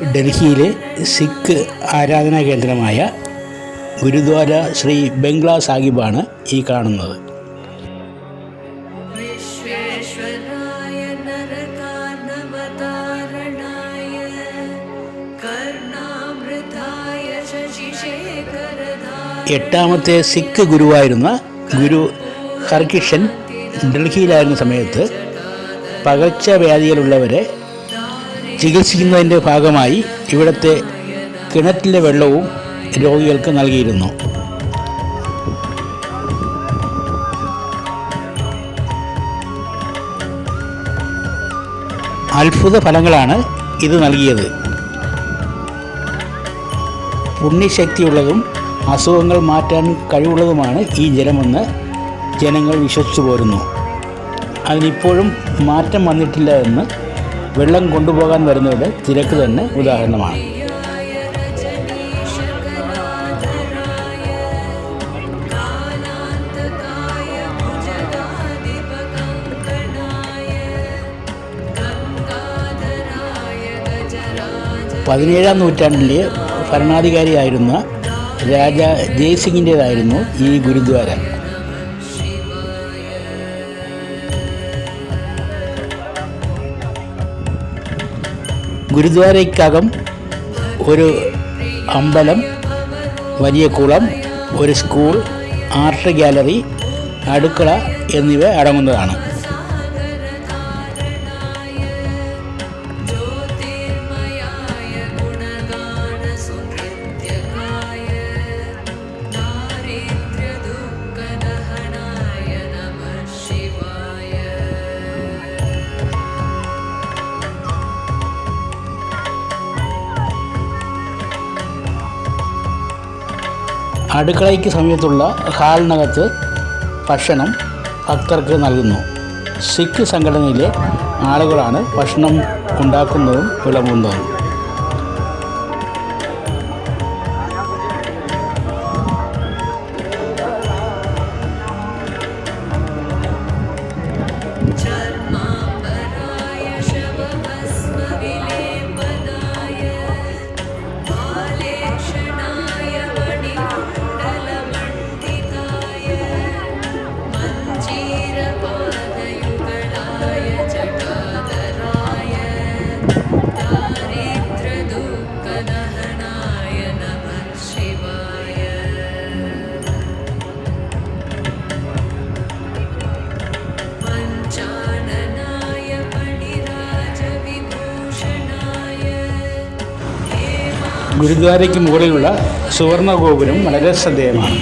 ഡൽഹിയിലെ സിഖ് ആരാധനാ കേന്ദ്രമായ ഗുരുദ്വാര ശ്രീ ബംഗ്ലാ സാഹിബാണ് ഈ കാണുന്നത്. എട്ടാമത്തെ സിഖ് ഗുരുവായിരുന്ന ഗുരു ഹർകിഷൻ ഡൽഹിയിലായിരുന്ന സമയത്ത് പകർച്ചവ്യാധികളുള്ളവരെ ചികിത്സിക്കുന്നതിന്റെ ഭാഗമായി ഇവിടുത്തെ കിണറ്റിലെ വെള്ളവും രോഗികൾക്ക് നൽകിയിരുന്നു. അത്ഭുത ഫലങ്ങളാണ് ഇത് നൽകിയത്. പുണ്യശക്തിയുള്ളതും അസുഖങ്ങൾ മാറ്റാൻ കഴിവുള്ളതുമാണ് ഈ ജലമെന്ന് ജനങ്ങൾ വിശ്വസിച്ചു പോരുന്നു. അതിനിപ്പോഴും മാറ്റം വന്നിട്ടില്ല എന്ന് വെള്ളം കൊണ്ടുപോകാൻ വരുന്നവരുടെ തിരക്ക് തന്നെ ഉദാഹരണമാണ്. പതിനേഴാം നൂറ്റാണ്ടിലെ ഭരണാധികാരിയായിരുന്ന രാജ ജയ്സിംഗിന്റേതായിരുന്നു ഈ ഗുരുദ്വാര. ഗുരുദ്വാരയ്ക്കകം ഒരു അമ്പലം വലിയ കുളം ഒരു സ്കൂൾ ആർട്ട് ഗാലറി അടുക്കള എന്നിവ അടങ്ങുന്നതാണ്. അടുക്കളയ്ക്ക് സമീപത്തുള്ള ഹാളിനകത്ത് ഭക്ഷണം ഭക്തർക്ക് നൽകുന്നു. സിഖ് സംഘടനയിലെ ആളുകളാണ് ഭക്ഷണം ഉണ്ടാക്കുന്നതും വിളമ്പുന്നതും. ഗുരുദ്വാരയ്ക്ക് മുകളിലുള്ള സുവർണ ഗോപുരം വളരെ ശ്രദ്ധേയമാണ്.